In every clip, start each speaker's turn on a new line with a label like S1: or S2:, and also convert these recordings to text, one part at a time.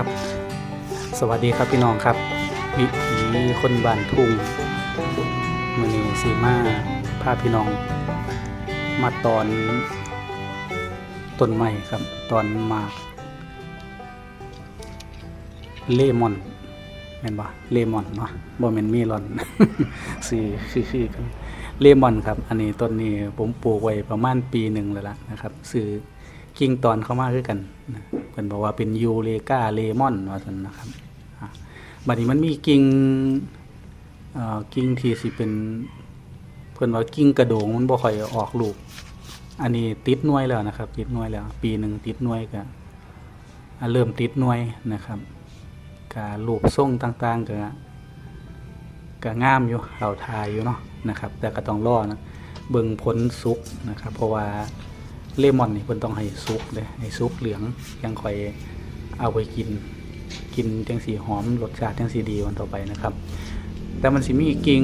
S1: ครับ สวัสดีครับพี่น้องครับ วิถีคนบ้านทุ่งมือนี้สีมาพาพี่น้อง มาตอนต้นไม้ครับ ตอนมาเลมอนแม่นบ่เลมอนเนาะบ่แม่นเมลอนสีคือคือกันเลมอนครับ อันนี้ต้นนี้ผมปลูกไว้ประมาณปีหนึ่งแล้วล่ะนะครับซื้อ กิ่งตอนเข้ามาคือกันเพิ่นบอกว่าเป็นยูเลกาเลมอนว่าซั่นนะครับอะบัดนี้มันมีกิ่งเอ่อกิ่งที่สิเป็นเพิ่นว่ากิ่งกระโดงมันบ่ค่อยออกลูก อันนี้ติดหน่วยแล้วนะครับ ติดหน่วยแล้ว ปีหนึ่งติดหน่วยก็เริ่มติดหน่วยนะครับการูปทรงต่างๆก็ก็งามอยู่เราทายอยู่เนาะนะครับ แต่ก็ต้องรอนะเบิ่งผลสุกนะครับ เพราะว่า เลมอนนี่เพิ่นต้องให้สุกเด้ให้สุกเหลืองยังค่อยเอาไปกิน กินจังสีหอมรสชาติจังสีดีวันต่อไปนะครับ แต่มันสิมีกิ่ง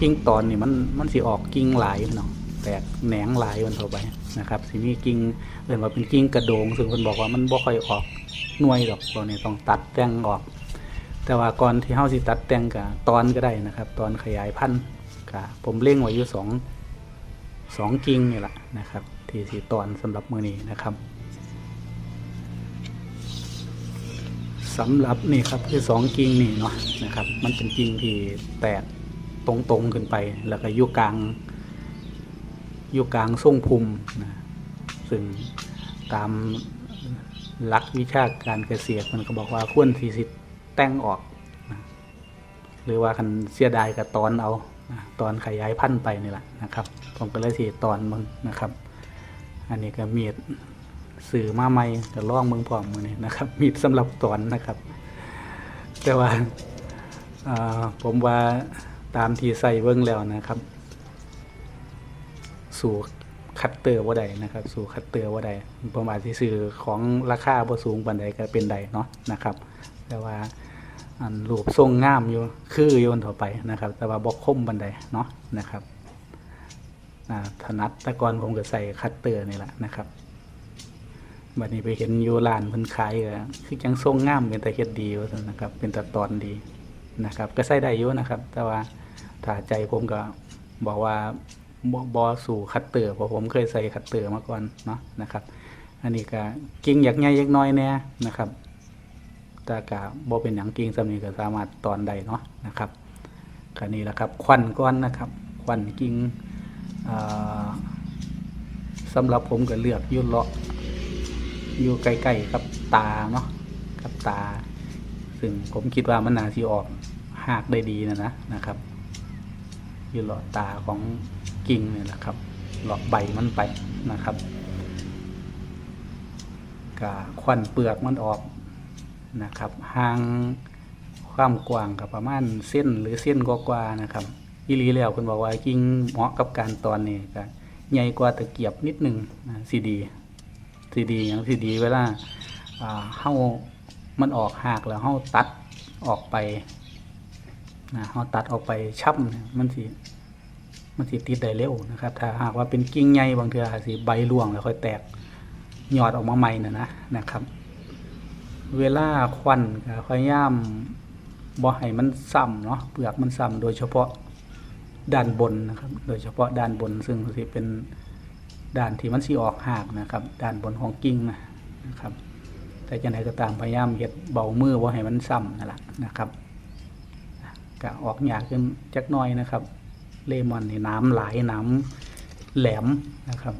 S1: กิ่งตอนนี่มันมันสิออกกิ่งหลายเนาะแตกแหนงหลายวันต่อไปนะครับสิมีกิ่งเรียกว่าเป็นกิ่งกระโดง ซึ่งเพิ่นบอกว่ามันบ่ค่อยออกหน่วยดอกตัวนี้ต้องตัดแต่งออก แต่ว่าก่อนที่เฮาสิตัดแต่งกับตอนก็ได้นะครับ ตอนขยายพันธุ์ก็ผมเล่งไว้อยู่สองสองกิ่งนี่แหละนะครับ ที่สีตอนสำหรับมือนี้นะครับสำหรับนี่ครับคือสองกิ่งนี่เนาะนะครับ มันเป็นกิ่งที่แตกตรงๆขึ้นไป แล้วก็อยู่กลางอยู่กลางทรงภูมินะซึ่งตามหลักวิชาการเกษตรมันก็บอกว่าควรที่สิแต่งออกนะหรือว่าคันเสียดายกับตอนเอาตอนขยายพันธุ์ไปนี่แหละนะครับ ผมก็เลยสิตอนมึงนะครับ อันนี้ก็มีดสื่อมาใหม่จะล่องเมืองพร้อมมือนี้นะครับ มีดสำหรับตอนนะครับ แต่ว่าผมว่าตามที่ใส่เบิ้งแล้วนะครับ สู่คัตเตอร์ว่าใดนะครับ สู่คัตเตอร์ว่าใดประมาณที่สื่อของราคาบ่สูงปานใดก็เป็นใดเนาะนะครับ แต่ว่าอันรูปทรงงามอยู่คือโยนต่อไปนะครับ แต่ว่าบ่คมปานใดเนาะนะครับ อ่าถนัดแต่ก่อนผมก็ใส่คัตเตอร์นี่แหละนะครับบัดนี้ไปเห็นยูรานเพิ่นขายก็คือจังทรงงามเป็นตะเฮ็ดดีว่าซั่นนะครับ เป็นตะตอนดีนะครับ ก็ใส่ได้อยู่นะครับ แต่ว่าถ้าใจผมก็บอกว่าบ่บ่สู่คัตเตอร์เพราะผมเคยใส่คัตเตอร์มาก่อนเนาะนะครับ อันนี้ก็กิ่งอยากใหญ่ยักน้อยแน่นะครับแต่ก็บ่เป็นหยังกิ่งซำนี้ก็สามารถตอนได้เนาะนะครับก็นี่แหละครับ ควันก้อนนะครับ ควันกิ่ง สำหรับผมก็เลือกยุ่เลาะอยู่ใกล้ๆกับตาเนาะกับตา ซึ่งผมคิดว่ามันนาสิออกหากได้ดีนะนะนะครับ อยู่หลอดตาของกิ่งเนี่ยแหละครับ หลอดใบมันไปนะครับกะควันเปลือกมันออกนะครับห่างความกว้างกับประมาณเส้นหรือเส้นกว่าๆนะครับ อีลีแล้วคุณบอกว่ากิ่งเหมาะกับการตอนนี้ก็ใหญ่กว่าตะเกียบนิดหนึ่งนะสีดีสีดีอย่างสีดีเวลาเฮ้ามันออกหากแล้วเฮ้าตัดออกไปนะเฮ้าตัดออกไปช่ำเนี่ยมันสิมันสิติดได้เร็วนะครับ ถ้าหากว่าเป็นกิ่งใหญ่บางเทือสิใบร่วงแล้วค่อยแตกยอดออกมาใหม่น่ะนะนะครับ เวลาควันก็พยายามบ่ให้มันซ้ำเนาะเปลือกมันซ้ำโดยเฉพาะ ด้านบนนะครับ โดยเฉพาะด้านบนซึ่งสิเป็นด้านที่มันสีออกหากนะครับ ด้านบนของกิ่งนะครับ แต่จังไดก็ตามพยายามเฮ็ดเบามือว่าให้มันซ้ำนั่นแหละนะครับก็ออกยากขึ้นจักน้อยนะครับ เลมอนนี่น้ำหลายน้ำแหลมนะครับ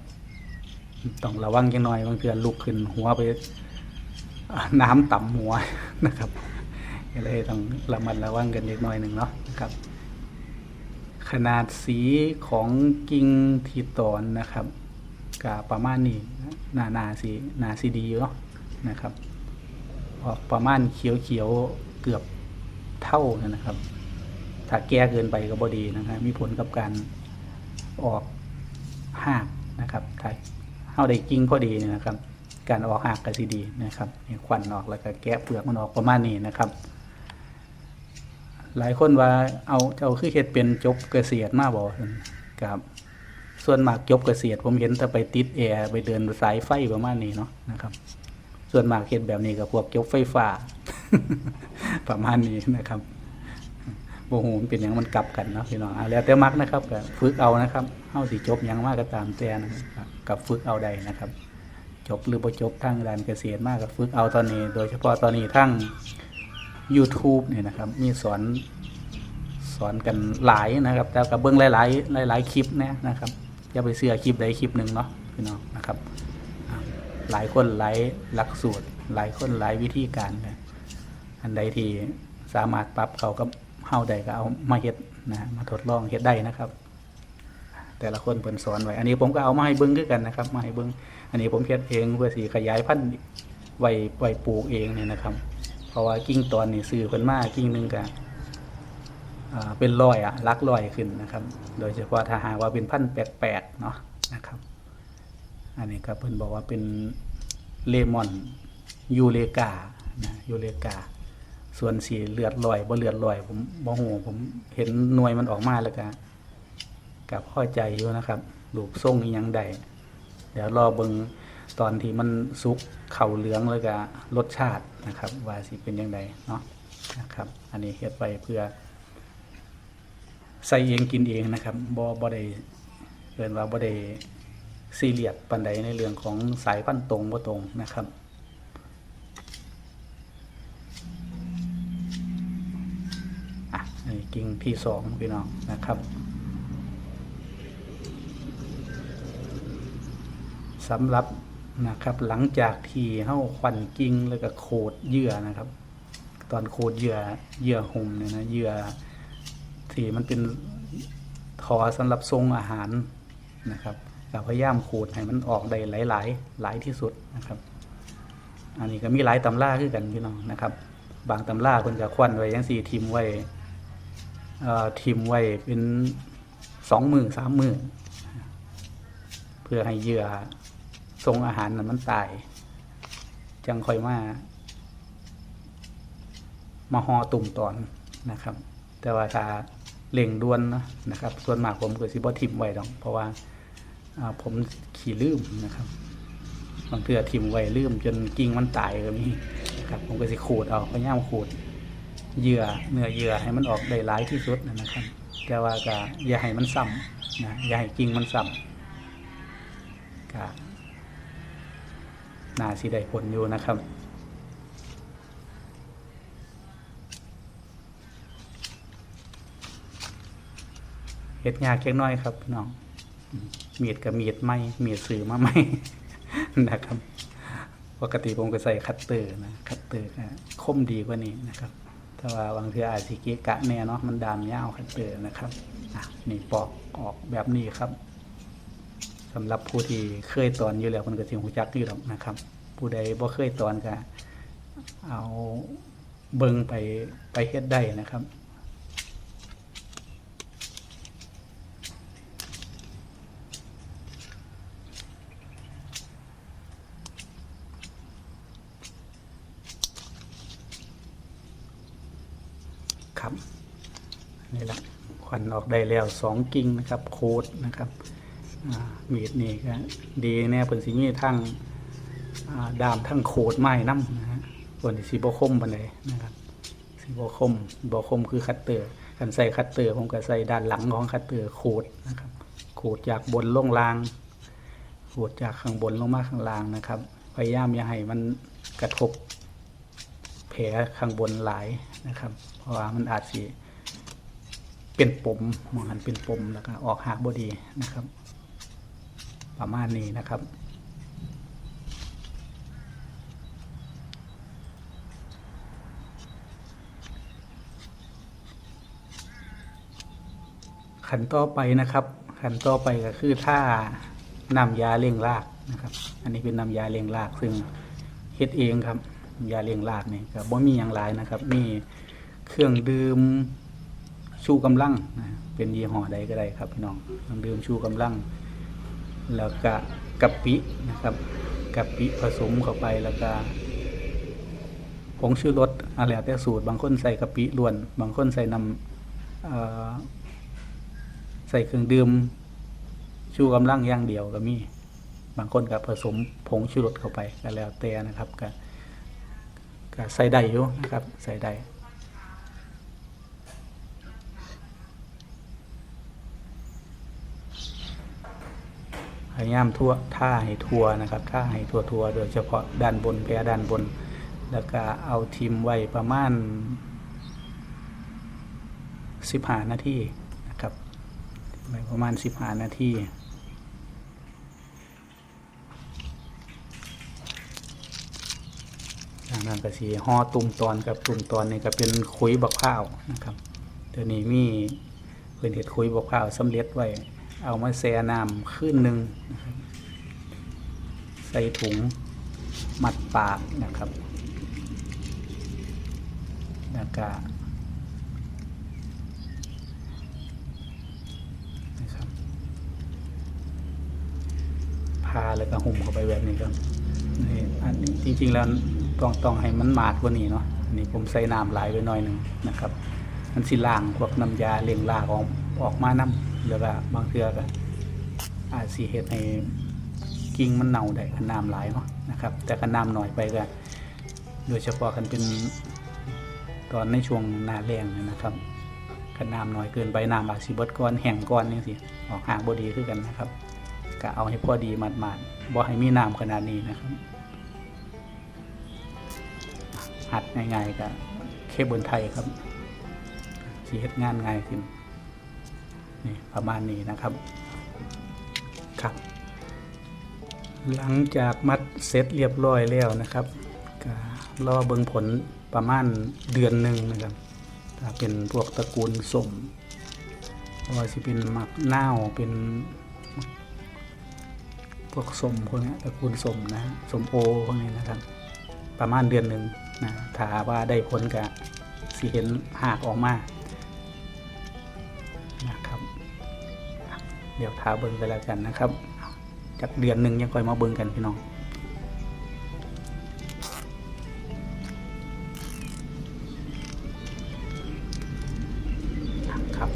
S1: ต้องระวังจังหน่อยบางเทื่อลุกขึ้นหัวไปน้ำต่ำหัวนะครับก็เลยต้องระมัดระวังกันเล็กน้อยหนึ่งเนาะนะครับ ขนาดสีของกิ่งที่ตอนนะครับก็ประมาณนี้หนาหนาสีหนาสีดีอยู่เนาะนะครับ ออกประมาณเขียวเขียวๆเกือบเท่านะครับ ถ้าแก่เกินไปก็บดีนะครับ มีผลกับการออกหากนะครับถ้าเข้าได้กิ่งพอดีเนี่ยนะครับ การออกหากก็สีดีนะครับควันออกแล้วก็แกะเปลือกมันออกประมาณนี้นะครับ หลายคนว่าเอาเจ้าคือเฮ็ดเป็นจบเกษตรมาบ่ครับส่วนมากจบเกษตรผมเห็นแต่ไปติดแอร์ไปเดินสายไฟประมาณนี้เนาะนะครับ ส่วนมากเฮ็ดแบบนี้กับพวกจบไฟฟ้า ประมาณนี้นะครับโอ้โหมันเป็นอย่างมันกลับกันเนาะพี่น้องเอาแล้วแต่มักนะครับก็ฝึกเอานะครับเฮาสิจบหยังมากก็ตามแต่นะครับกับฝึกเอาใดนะครับ จบหรือบ่จบทางด้านเกษตรมากก็ฝึกเอาตอนนี้ โดยเฉพาะตอนนี้ทั้ง YouTube เนี่ยนะครับ มีสอนสอนกันหลายนะครับ แต่กับเบิ้องหลายๆหลาย ๆ คลิปนะนะครับอย่าไปเชื่อคลิปใดคลิปหนึ่งเนาะพี่น้องนะครับ หลายคนหลายหลักสูตร หลายคนหลายวิธีการนะอันใดที่สามารถปรับเขากับเฮาใดก็เอามาเฮ็ดนะมาทดลองเฮ็ดได้นะครับ แต่ละคนเพิ่นสอนไว้ อันนี้ผมก็เอามาให้เบิ้งด้วยกันนะครับมาให้เบิ้งอันนี้ผมเฮ็ดเองเพื่อสีขยายพันธุ์ไว้ไว้ปลูกเองเนี่ยนะครับ เพราะว่ากิ่งตอนนี่ซื้อเพิ่นมากิ่งหนึ่งก็อ่าเป็นร้อยอะลักร้อยขึ้นนะครับ โดยเฉพาะถ้าหากว่าเป็นพันธุ์แปลกๆเนาะนะครับ อันนี้ก็เพิ่นบอกว่าเป็นเลมอนยูเลกานะยูเลกา ส่วนสีเลือดลอยบ่เลือดลอยผมบ่ฮู้ผมเห็นหน่วยมันออกมาแล้วก็กับพอใจอยู่นะครับรูปทรงยังใดเดี๋ยวรอเบิ่ง ตอนที่มันสุกเข่าเหลืองแล้วก็รสชาตินะครับว่าสิเป็นยังไงเนาะนะครับ อันนี้เฮ็ดไปเพื่อ ใส่เองกินเองนะครับบ่บ่ได้เกินว่าบ่ได้ซีเรียสปานใดในเรื่องของสายพันธุ์ตรงบ่ตรงนะครับอะนี่กิ่งที่สองพี่น้องนะครับสำหรับ นะครับ หลังจากที่เฮ้าควันกิ่งแล้วก็โคดเยื่อนะครับ ตอนโคดเยื่อเยื่อหุ่มเนี่ยนะเยื่อที่มันเป็นทอสำหรับทรงอาหารนะครับก็พยายามขูดให้มันออกได้หลายๆหลายที่สุดนะครับ อันนี้ก็มีหลายตำราคือกันพี่น้องนะครับ บางตำราเพิ่นก็ควันไว้ยังสี่ทิมไว้ทิมไว้เป็นสองหมือสามหมือเพื่อให้เหยื่อ ทรงอาหารนั้นมันตาย จังค่อยมา มาห่อตุ่มตอนนะครับ แต่ว่าถ้าเล่งด่วนนะครับ ส่วนมากผมก็สิบ่ทิมไว้ดอกเพราะว่าอ่าผมขี่ลืมนะครับบางเทื่อทิมไว้ลืมจนกิ่งมันตายก็มีนะครับผมก็สิขูดเอาพยายามขูดเหยื่อเนื้อเหยื่อให้มันออกได้หลายที่สุดนะครับ แต่ว่าก็อย่าให้มันซ้ำนะอย่าให้กิ่งมันซ้ำก็ นาสิได้ผลอยู่นะครับเฮ็ดยากเล็กน้อยครับน้องอืมมีดกับมีดไม่มีดสื่อมาไม่นะครับ ปกติผมก็ใส่คัตเตอร์นะคัตเตอร์ก็คมดีกว่านี้นะครับแต่ว่าบางทีอาจสิเกะกะแน่เนาะมันดามยาวคัตเตอร์นะครับนี่ปอกออกแบบนี้ครับ สำหรับผู้ที่เคยตอนอยู่แล้วมันก็สิหูจักอยู่หรอกนะครับ ผู้ใดบ่เคยตอนก็เอาเบิ่งไปไปเฮ็ดได้นะครับครับนี่แหละควันออกได้แล้วสองกิ่งนะครับ โคดนะครับ มีดนี่ก็ดีแน่เปินสิมีทั้งดามทั้งโคดไม้น้ำนะฮะส่วนที่สีโบคมบันไดนะครับสีโบคมโบคมคือคัตเตอร์กันใส่คัตเตอร์ผมก็ใส่ด้านหลังของคัตเตอร์โคดนะครับโคดจากบนลงล่างโคดจากข้างบนลงมาข้างล่างนะครับ พยายามอย่าให้มันกระทบแผลข้างบนหลายนะครับ เพราะว่ามันอาจสิเป็นปมมองหันเป็นปมแล้วก็ออกหักบดีนะครับ ประมาณนี้นะครับขันต่อไปนะครับขันต่อไปก็คือถ้านำยาเลี้ยงรากนะครับ อันนี้เป็นนำยาเลี้ยงรากซึ่งเฮ็ดเองครับ ยาเลี้ยงรากนี่ก็บ่มีอย่างหลายนะครับ มีเครื่องดื่มชูกำลังนะเป็นยี่ห้อใดก็ได้ครับพี่น้องเครื่องดื่มชูกำลัง แล้วก็กะปินะครับกะปิผสมเข้าไปแล้วก็ผงชูรสอะไรแต่สูตร บางคนใส่กะปิล้วน บางคนใส่น้ำใส่เครื่องดื่มชูกำลังอย่างเดียวก็มี บางคนก็ผสมผงชูรสเข้าไปก็แล้วแต่นะครับก็ก็ใส่ได้อยู่นะครับ ใส่ได้ พยายามทั่วท่าให้ทั่วนะครับท่าให้ทั่วทั่วๆโดยเฉพาะด้านบนแพรด้านบน แล้วก็เอาทิมไว้ประมาณ15นาทีนะครับไว้ประมาณ15นาทีจากนั้นก็สีห่อตุ่มตอนกับตุ่มตอนนี่ก็เป็นคุยบักข้าวนะครับเดี๋ยวนี้มีเป็นเห็ดคุยบักข้าวสำเร็จไว้ เอามาแช่น้ำขึ้นหนึ่งนะครับใส่ถุงมัดปากนะครับแล้วก็นะครับพาแล้วก็หุ่มเข้าไปแบบนี้ครับนี่อันนี้จริงๆแล้วต้องต้องให้มันหมาดกว่านี้เนาะอันนี้ผมใส่น้ำหลายไปหน่อยหนึ่งนะครับ มันสิล่างพวกน้ำยาเลี้ยงลากออกออกมาน้ำ แล้วก็บางเทือก็อาจสีเห็ดให้กิ่งมันเน่าได้คันน้ำหลายเนาะนะครับ แต่คันน้ำหน่อยไปก็โดยเฉพาะกันเป็นตอนในช่วงหน้าแรงเนี่ยนะครับคันน้ำน้อยเกินไปน้ำอาจสิบดก้อนแห้งก้อนนี่สิออกห่างบดีขึ้นกันนะครับก็เอาให้พอดีหมาดๆบ่ให้มีน้ำขนาดนี้นะครับ หัดง่ายๆกับเคบิลไทยครับสีเฮ็ดงานง่ายขึ้น นี่ประมาณนี้นะครับครับ หลังจากมัดเสร็จเรียบร้อยแล้วนะครับก็รอเบิ่งผลประมาณเดือนหนึ่งนะครับ ถ้าเป็นพวกตระกูลสมเพราะว่าสิเป็นมักนาวเป็นพวกสมพวกนี้ตระกูลสมนะฮะสมโอพวกนี้นะครับ ประมาณเดือนหนึ่งนะถ้าว่าได้ผลกะสิเห็นหากออกมา เดี๋ยวท้าเบิ่งไปแล้วกันนะครับจากเดือนหนึ่งยังค่อยมาเบิ่งกันพี่น้องครับ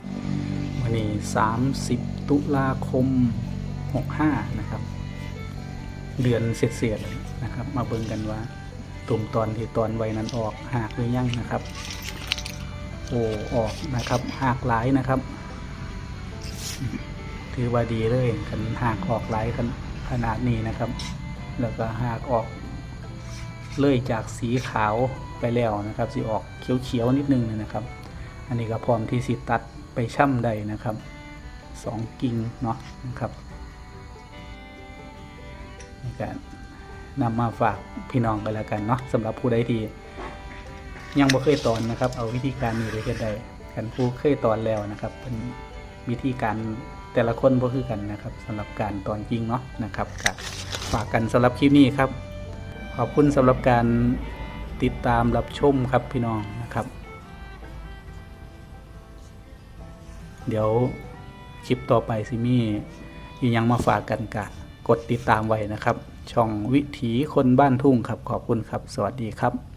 S1: วันนี้ 30 ตุลาคม 65 นะครับ เดือนเศษๆเลยนะครับ มาเบิ่งกันว่าตุ่มตอนที่ตอนไว้นั้นออกหากหรือยังนะครับโอ้ออกนะครับหากหลายนะครับ ถือว่าดีเลยกันหากออกหลายกันขนาดนี้นะครับ แล้วก็หากออกเลยจากสีขาวไปแล้วนะครับสีออกเขียวๆนิดนึงนะครับ อันนี้ก็พร้อมที่สิตัดไปช่ำใดนะครับสองกิ่งเนาะนะครับในี่ก็นำมาฝากพี่น้องกันแล้วกันเนาะสำหรับผู้ใดที่ยังบ่เคยตอนนะครับ เอาวิธีการนี้ไปเฮ็ดได้กันผู้เคยตอนแล้วนะครับ เป็นวิธีการ แต่ละคนบ่คือกันนะครับสำหรับการตอนจริงเนาะนะครับก็ฝากกันสำหรับคลิปนี้ครับ ขอบคุณสำหรับการติดตามรับชมครับพี่น้องนะครับ เดี๋ยวคลิปต่อไปสิมีอียังมาฝากกันกะกดติดตามไว้นะครับ ช่องวิถีคนบ้านทุ่งครับขอบคุณครับ สวัสดีครับ